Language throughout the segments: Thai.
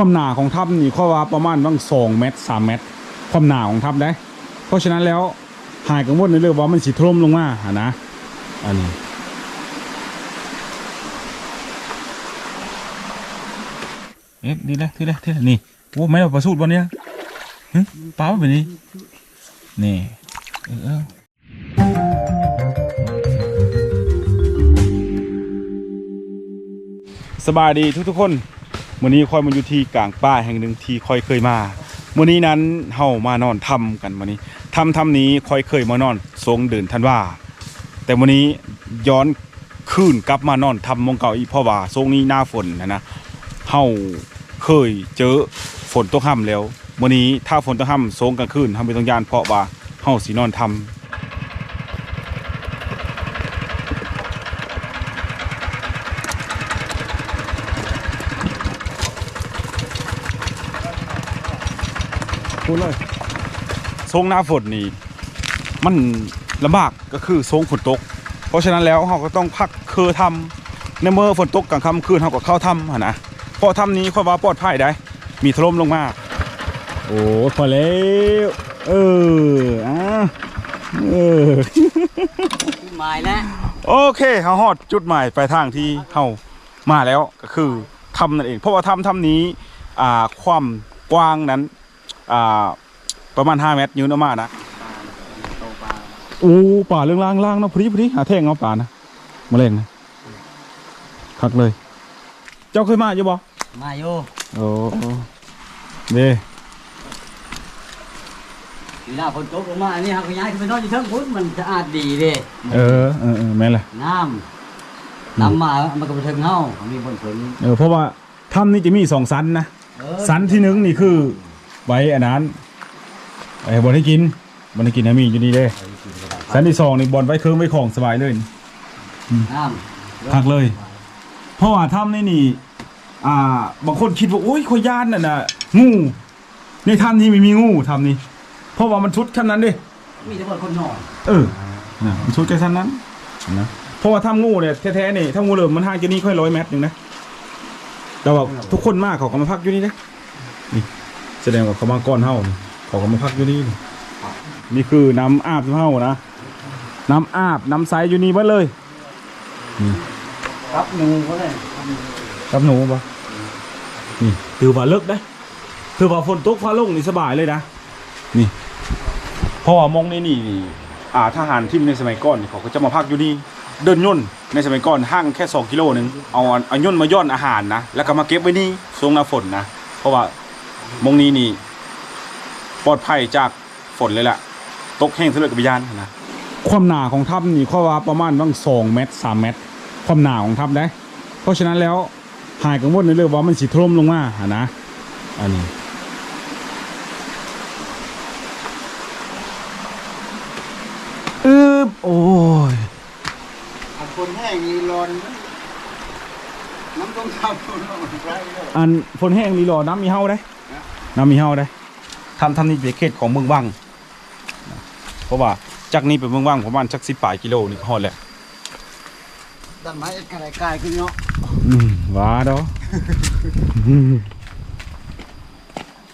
ความหนาของถ้ำนี่ข้อว่าประมาณบางสองเมตรสามเมตร ความหนาของถ้ำได้เพราะฉะนั้นแล้วหายกังวลในเรื่องว่ามันสิท่มลงมาหานะอันนี้เอ๊ะดีเลยทีเลยทีเลยนี่โอ้ไม่เอาประสูตรวันเนี้ยหึป้าว่าแบบนี้นี่เออสบายดีทุกๆคน วันนี้คอยมาอยู่ที่กลางป่าแห่งหนึ่งที่คอยเคยมาวันนี้นั้นเฮามานอนทำกันวันนี้ทำทำนี้คอยเคยมานอนทรงเดินทันว่า แต่วันนี้ย้อนคืนกลับมานอนทำมองเก่าอีพราะว่าทรงนี้หน้าฝนนะนะเฮาเคยเจอฝนตกห่ำแล้ววันนี้ถ้าฝนตกห่ำโซงกลางคืนทำไปต้องยานเพราะว่าเฮาสีนอนทำ พูดเลยโซงหน้าฝนนี่มันลำบากก็คือโซงฝนตก เพราะฉะนั้นแล้วเราก็ต้องพักคือทำในเมื่อฝนตกกลางค่ำคืนเราก็เข้าถ้ำหั่นนะเพราะถ้ำนี้ค่อยว่าปลอดภัยได้ มีถล่มลงมา โอ้พอแล้วเอออะเออหมายแล้วโอเคเฮาฮอดจุดหมายปลายทางที่เฮามาแล้วก็คือถ้ำนั่นเอง เพราะว่าถ้ำถ้ำนี้อ่าความกว้างนั้น อ่า ประมาณ 5 เมตรยืนออกมานะโตปลาโอ้ป่าเรื่องล่างล่างเนาะพอดีพอดีหาแท่งเอาป่านะมาเล่นนะคักเลย เจ้าเคยมาอยู่บ่มาโยโอ้เด้ทีหน้าฝนตกลงมาอันนี้หักย้ายขึ้นไปนอนอยู่เทั้งพุ่นมันสะอาดดีเด้เออเออเออแม่นแหละน้ำน้ำมามันก็ไปถึงเฮามีบนฝนเออเพราะว่าถ้ำนี่จะมีสองสันนะเออสันที่หนึ่งนี่คือ ไว้อันนั้นไอ้บอลให้กินบอลให้กินนะมีอยู่นี่เด้สันที่สองนี่บอลไว้เครื่องไว้ของสบายเลยน้ำพักเลย เพราะว่าถ้ำนี่นี่ อ่า บางคนคิดว่าโอ้ยขอยย่านน่ะนะงู ในถ้ำนี้ไม่มีงูถ้ำนี้ เพราะว่ามันชุดขั้นนั้นเด้มีแต่คนคนนอนเออนะมันชุดแค่ชั้นนั้นนะเพราะว่าถ้ำงูเนี่ยแท้ๆนี่ถ้ำงูเหลือมมันห่างจากนี่ค่อยร้อยเมตรหนึ่งนะแต่ว่าทุกคนมากเขาก็มาพักอยู่นี่นะนี่ แสดงว่าเขามาก้อนเท่านี่เขาก็มาพักอยู่นี่นี่นี่คือน้ำอาบเท่านะน้ำอาบน้ำใสอยู่นี่หมดเลยครับหนูก็เลยกับหนูปะนี่ถือว่าเลิกได้ถือว่าฝนตกฟ้าลงนี่สบายเลยนะนี่เพราะว่ามองในนี่นี่อ่าทหารที่ในสมัยก่อนนี่เขาก็จะมาพักอยู่นี่เดินย่นต์ในสมัยก่อนห่างแค่ 2 กิโลหนึงเอาเอาย่นต์มาย่อนอาหารนะแล้วก็มาเก็บไว้นี่ช่วงหน้าฝนนะเพราะว่า มองนี้นี่ปลอดภัยจากฝนเลยแหละตกแห้งทะเลกับวิญญาณนะความหนาของถ้ำนี่ข้อว่าประมาณบางสองเมตรสามเมตร ความหนาของถ้ำได้ เพราะฉะนั้นแล้วหายกังวลในเรื่องว่ามันสิท่วมลงมาหานะ อันนี้อืบโอ้ยคนแห้งมีร้อนน้ำต้มทำคนร้อนไรเลยอันฝนแห้งรีรอน้ำมีเฮาได้ น้ำมีเฮาได้ทำทำนี่เป็นเขตของเมืองว่างเพราะว่าจากนี้ไปเมืองว่างประมาณสักสิบปลายกิโลนี่ก็ฮอดแหละต้นไม้อะไรกายขึ้นเนาะอืมว้าดอ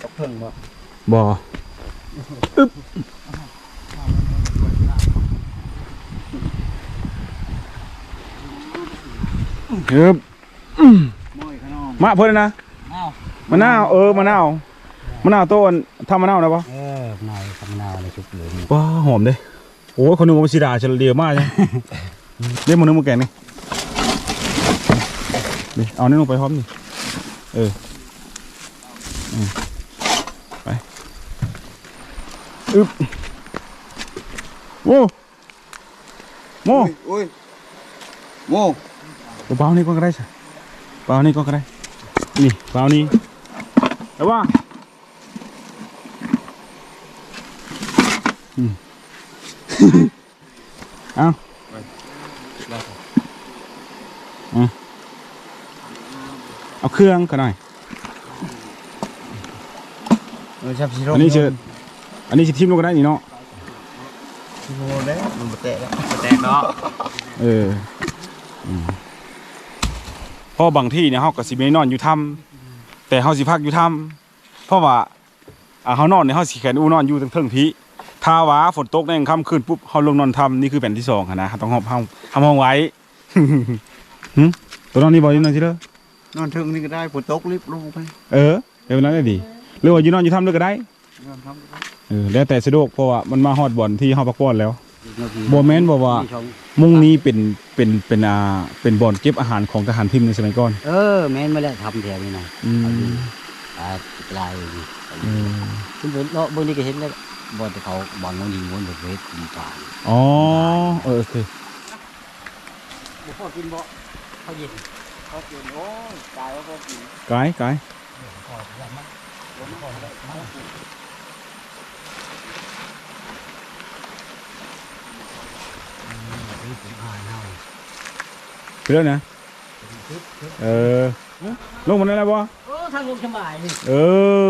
กับเพิ่งบ่บ่อึ๊บอึ๊บมอยขนมมาเพิ่นนะอ้าวมะนาวเออมะนาว มะนาวต้นทำมะนาวนะปะเออนายทำนาวในชุบเลยนี่ว้าหอมเด้โอ้ยคนหนึงมันสิดาเฉลียวมากใช่เรียกมันนึงมาแกงนี่นี่เอานี่ลงไปพร้อมนี่เอออืมไปอึ๊บโว้โม่โอ้ยโม่เบาๆนี่ก็ได้ใช่เบาๆนี่ก็ได้นี่เบานี่แต่ว่าอืม เอาเอาเอาเครื่องกันหน่อยเออชับชิโร่อันนี้เชิญอันนี้จะทิมลงก็ได้นี่เนาะชิโร่แล้วมันบ่แตะแล้วแตกเนาะเอออืมเพราะบางที่เนี่ยเฮาก็สิไปนอนอยู่ถ้ำแต่แต่เฮาสิพักอยู่ถ้ำเพราะว่าอ่าเฮานอนเนี่ยเฮาสิแขนอูนอนอยู่เทิงๆพี่ ถ้าว่าฝนตกในกลางค่ำคืนปุ๊บเฮาลงนอนถ้ำนี่คือแผ่นที่สองอะนะต้องห้องห้องทำห้องไว้หึตัวนอนนี่บ่อยู่นอนสิเด้อนอนถึงนี่ก็ได้ฝนตกรีบลงไปเออเดี๋ยวนั้นได้ดีหรือว่าอยู่นอนอยู่ถ้ำด้วยก็ได้นอนทำก็ได้เออแล้วแต่สะดวกเพราะว่ามันมาฮอดบ่อนที่เฮาพักผ่อนแล้วนาทีบ่แม่นบ่ว่าที่ชมมุงนี้เป็นเป็นเป็นอ่าเป็นบ่อนเก็บอาหารของทหารพิมพ์ในสมัยก่อน เออแม่นมาแล้วทำแถวนี้นะอืมอ่าปลายนี่อืมคุณเห็นเนาะเบิ่งนี่ก็เห็นแล้ว บ่อนที่เขาบ่อนน้องดิงวนแบบเวทกินปลาอ๋อเออโอเคบ่พอกินบ่เขาเย็นเขากินโอ้ยตายว่าเขากินกายกายพอยันมั้ยไปแล้วนะเออลงมาได้แล้วบ่โอ้ทางลงสบายนี่เอ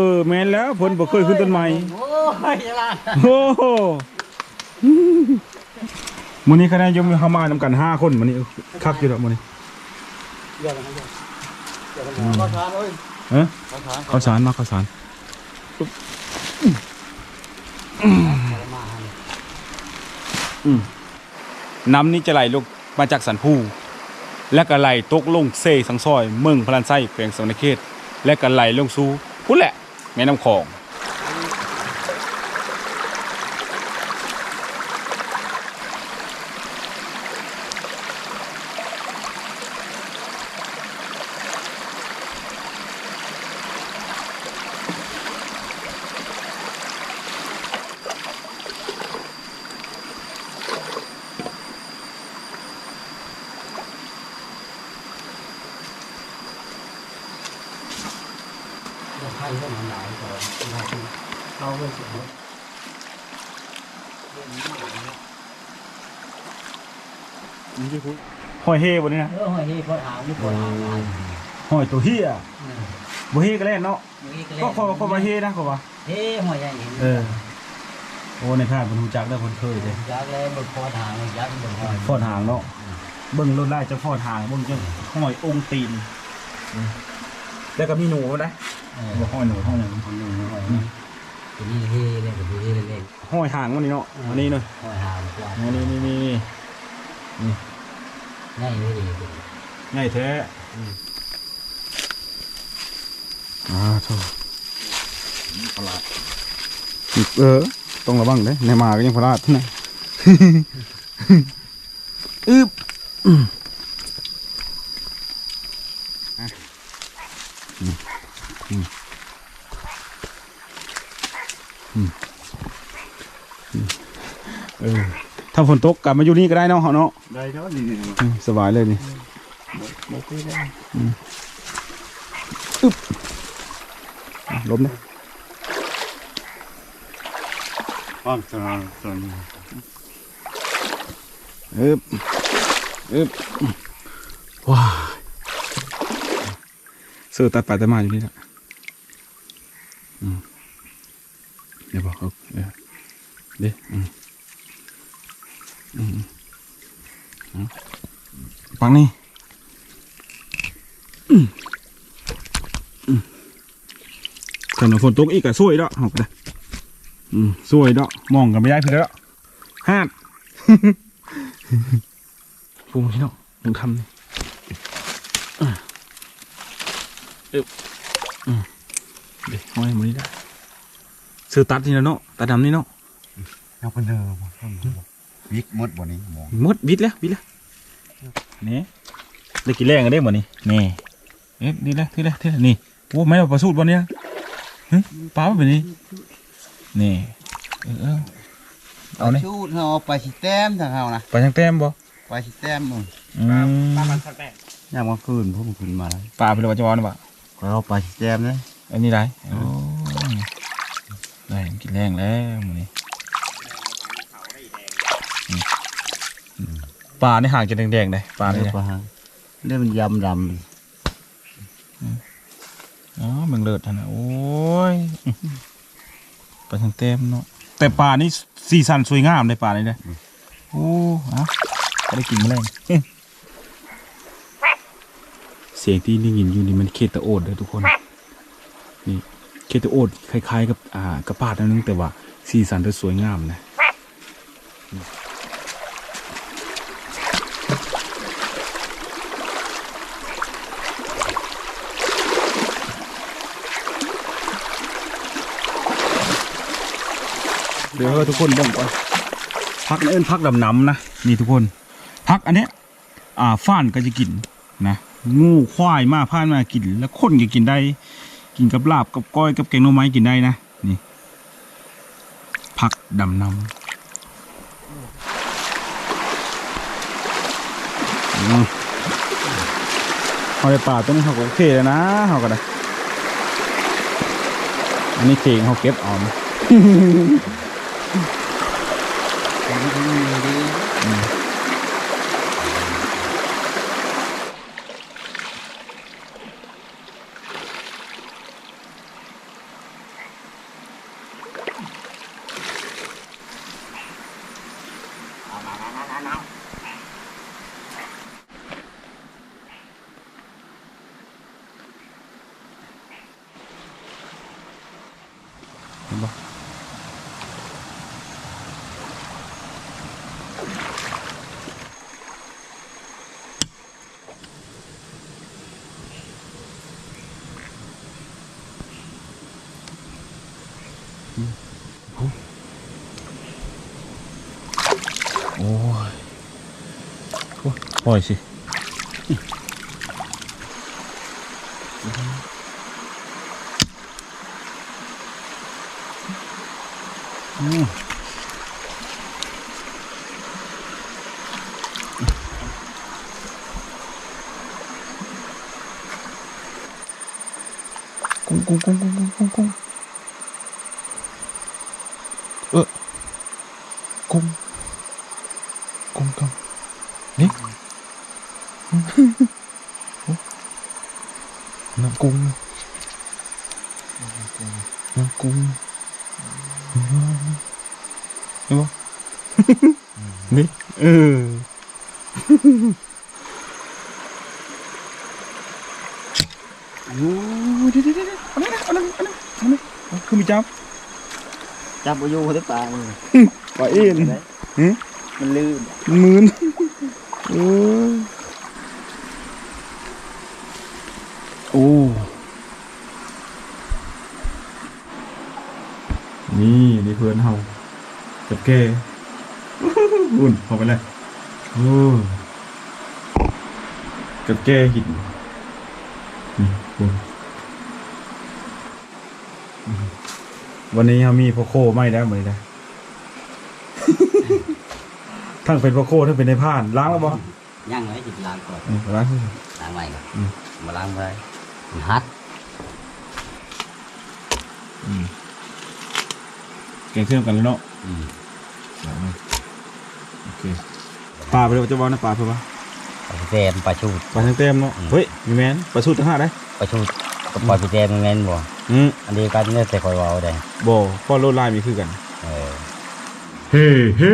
อแม่นแล้วเพิ่นบ่เคยขึ้นต้นไม้โอ้ ยยังล่ะโอ้โหมื้อนี้คะแนนยมเฮามานำกันห้าคนมื้อนี้คักอยู่ดอกมื้อนี้เดี๋ยวนะเดี๋ยวเดี๋ยวนะเขาทานเอ้ยเอ้อเขาทานข้าวสารมาข้าวสารมาให้อืมน้ำนี้จะไหลลงมาจากสันภูและก็ไหลตกลงเซสังซอย เมืองพลันไส้แขวงสวรรณเขต และก็ไหลลงสู่พุ่นแหละแม่น้ำคลอง เดี๋ยวให้ก็มันหลายก่อนเราเลยสิหอยเฮบ่นี่นะเออหอยนี่พอถามนี่พอถามหอยตัวเฮียบ่เฮก็แล่นเนาะนี่ก็ก็ขอขอมาเฮนะขอว่าเฮ้หอยใหญ่เห็นเออโอ้ในภาพเพิ่นฮู้จักแล้วเพิ่นเคยเด้ยักษ์แล้วบนพอถามยักษ์บนหอยฟอดหางเนาะเบิ่งรถไล่จะฟอดหางเบิ่งจังหอยองค์ตีนแล้วก็มีหนูนะเออ บ่หอยหนูห้องนึงคนหนึ่งหอยนี่ตัวนี้เฮ้เล่นตัวนี้เล่นหอยหางมันนี่เนาะอันนี้เนาะหอยหางกว่านี่นี่นี่นี่ง่ายเลยง่ายแท้อ่าโธ่พลาดเออต้องระวังเด้ในมาก็ยังพลาดนะอึบ อืมอะอืมอืมอืมอืมเออถ้าฝนตกกลับมาอยู่นี่ก็ได้เนาะเนาะได้เนาะนี่นี่อืมสบายเลยนี่บ่คุยได้ล้มนะความสนานสนเอ๊บเอ๊บว้าเสื้อตัดไปตัดมาอยู่นี่แหละ อืมเดี๋ยวบอกเขาเดี๋ยวเดี๋ยวอืมอืมอืมฟังนี่อืมอืมถ้าหนูฝนตกอีกก็สวยดอกเอาไปเลยอืมสวยดอกมองกันไม่ได้เพื่อนดอกห้าดปูพี่น้องมึงทำนี่อะเอ๊บอืม เดี๋ยวห้อยมือนี้ได้ซื้อตัดนี่แล้วเนาะตัดดำนี่เนาะเอาคนเดิมวิกหมดบ่นี้หมองหมดบิดแล้วบิดแล้วนี่ได้กี่แรงกันได้หมดนี่นี่เอ๊ะนี่แหละที่แหละที่แหละนี่โอ้ไม่เอาประสูตรวันนี้เฮ้ยปลามันเป็นนี่นี่เออเออเอาเนี่ยชูดเฮาเอาไปสิแต้มทางเฮานะไปทางแต้มบ่ไปสิแต้มมึงอืมยามกลางคืนพวกมันขึ้นมาแล้วปลาไปเลยว่าจะวอนบ่ก็เอาไปสิแต้มเลย อันนี้ไรโอ้ยได้กินแรงแล้วมื้อนี้อืมอืมปลาในหางจะแดงๆเลยปลาปลาเนี่เนี่ยยปลาเรื่องมันยำดอ๋อเมืองเลิศท่านนะโอ้ยปลาทางเต็มเนาะแต่ปลานี่สีสันสวยงามเลยปลานี่เลยโอ้อะก็ได้กินแมลงเสียงที่ได้ยินอยู่นี่มันเขตตะโอดเลยทุกคนนี่เคโตโอดคล้าย ๆ กับอ่ากระปาดนั่นนึงแต่ว่าสีสันจะสวยงามนะเดี๋ยวให้ทุกคนเบิ่งก่อนพักนี่เอิ้นพักดำน้ำนะนี่ทุกคน พักอันเนี้ยอ่าฟ้านก็จะกินนะงูควายมาผ่านมากิน แล้วคนก็กินได้ กินกับลาบกับก้อยกับแกงหน่อไม้กินได้นะนี่ผักดำน้ำเอาในป่าต้นเขาก็โอเคแล้วนะเขาก็ได้อันนี้เคงเขาเก็บเอานะ โอ้ยปล่อยสิอืมกุ้งกุ้งกุ้งกุ้งกุ้งกุ้งกุ้งเออกุ้งกุ้งกุ้งนี่ น้ำกุ้งน้ำกุ้งเห็นปะนี่เออโอ้ยเดี๋ยวเดี๋ยวเดี๋ยวเอาเลยนะเอาเลยเอาเลยเอาเลยเอาคือมีจับจับบ่อยู่ที่ปลามึงปลาเอ็นหึมันลื่นมันมืนโอ้ย โอ้นี่นี่เพื่อนเฮากับแกอุ่นเข้าไปเลยโอ้กับแกหินนี่คุณวันนี้เรามีพ่อโคไม่ได้เหมือนกันทั้งเป็นพ่อโคทั้งเป็นในผ่านล้างแล้วบ่ย่างไว้จิตล้างก่อนนี่ล้างสิล้างไว้ก่อนอืมมาล้างไว้มัน ฮัดเก่งเชื่อมกันแล้วเนาะอืมโอเคปลาไปเลยจะบอกนะปลาเพื่อปะปลาพิเศษปลาชูดปลาทั้งเต็มเนาะอืมเฮ้ยมีแมนปลาสูตรทั้งห้าได้ปลาชูดกับปลาพิเศษมันแม่นบ่อืมอันนี้กันเนี่ยแต่คอยเว้าได้บ่พ่อโลดลายมีคือกันเออเฮ้เฮ้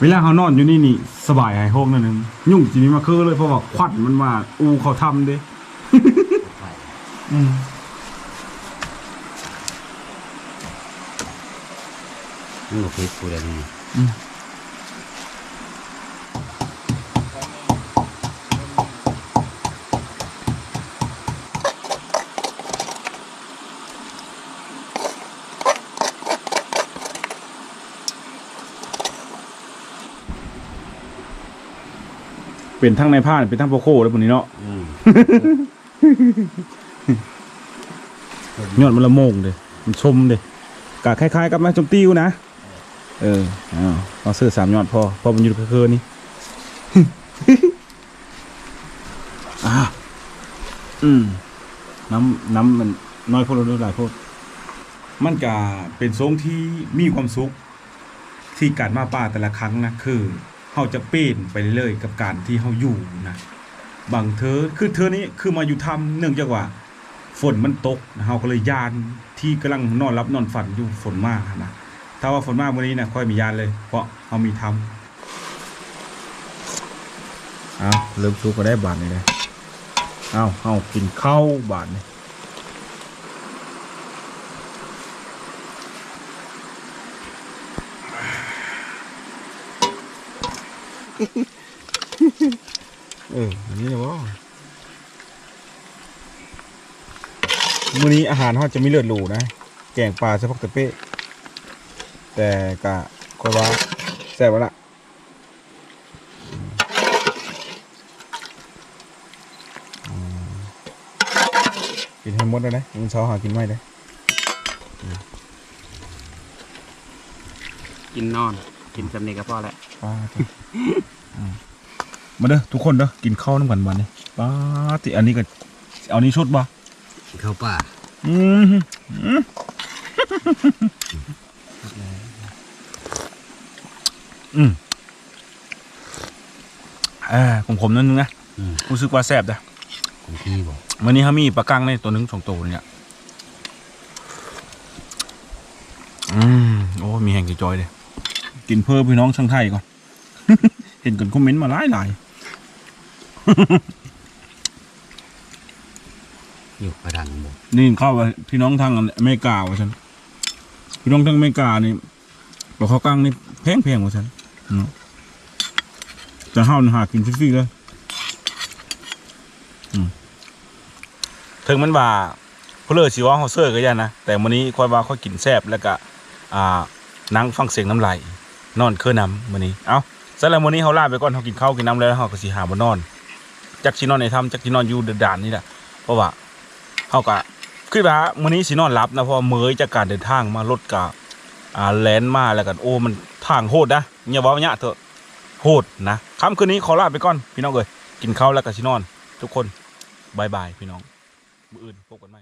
เวลาเขานอนอยู่นี่นี่สบายหายโฮกนั่นนึงยุ่งจีนี้มาคือเลยเพราะว่าควันมันมาอูเขาทำเด้ อืมมันบ่คิดกูเลยนี่อืมเป็นทั้งในผ้านเป็นทั้งโปโคแล้วพวกนี้เนาะ อืม ยอดมันละโมงเลยมันชมเลยกะคล้ายๆกับไม้ชมติ้วนะ เออเอาเอาซื้อสามยอดพอพอมันอยู่เคือๆนี่อ่าอืมน้ำน้ำมันน้อยโพดหรือหลายโพดมันก็เป็นทรงที่มีความสุข ที่การมาป่าแต่ละครั้งนะคือเขาจะเปลี่ยนไปเรื่อยๆกับการที่เขาอยู่นะบางเธอคือเธอนี้คือมาอยู่ทำเนื่องจากว่า ฝนมันตกเฮาก็เลยยานที่กำลังนอนรับนอนฝันอยู่ฝนมากนะถ้าว่าฝนมากวันนี้นะค่อยมียานเลย เพราะเฮามีทำเอาเริ่มซุกก็ได้บาทนี่เลยเอาเอากินข้าวบาทนี่เอออันี่เหรอ มื้อนี้อาหารเขาจะไม่เลือดหรูนะ แกงปลาเฉพาะตะเป้แต่กะคอยว่าแซ่บวะละอืมกินให้หมดเลยนะมึงเช้าหากินไม่ได้กินนอน กินจำนี้ก็พอแหละป้าจ้ะอืมมาเด้อทุกคนเด้อกินข้าวน้ำกันวันนี้ป้าติอันนี้ก็เอานี้ชุดบ่ เข้าป่าอืมอืมอืมอ่าของผมนั่นนึงนะอืมรู้สึกว่าแซ่บนะของพี่บอกวันนี้เขามีปลากังในตัวหนึงสองตัวเนี่ยอืมโอ้ มีแห่งจอยๆเลยกินเพิ่มพี่น้องช่างไทยก่อน เห็นกันคอมเมนต์มาหลายหลาย อยู่กระดังบอกๆนี่เข้าไปพี่น้องทางอเมริกาว่าฉันพี่น้องทางอเมริกานี่บอกเขาวกังนี่แพงแพงๆว่าฉันอืมจะห้าวนี่หากินฟรีๆเลยถึงมันว่าเพลอสิว่าเขาเซอร์ก็ยันนะแต่วันนี้ค่อยว่าค่อยกินแซบแล้วก็อ่านั่งฟังเสียงน้ำไหลนอนเครื่อนำมื้อนี้เอ้าสำหรับมื้อนี้เฮาลาไปก่อนเฮากินข้าวกินน้ำแล้วเฮาก็สิหาบ่นอนจักสินอนในถ้ำจักสินอนอยู่เดือดดานนี่แหละเพราะว่า เฮากะคือว่ามื้อนี้สินอนรับนะเพราะเมยจากการเดินทางมารถกะอ่าแลนมาแล้วกันโอ้มันทางโหดนะอย่าว่าหยะเถอะโหดนะค่ำคืนนี้ขอลาไปก่อนพี่น้องเอ้ยกินข้าวแล้วก็สินอน ทุกคนบายบายพี่น้องมื้ออื่นพบกันใหม่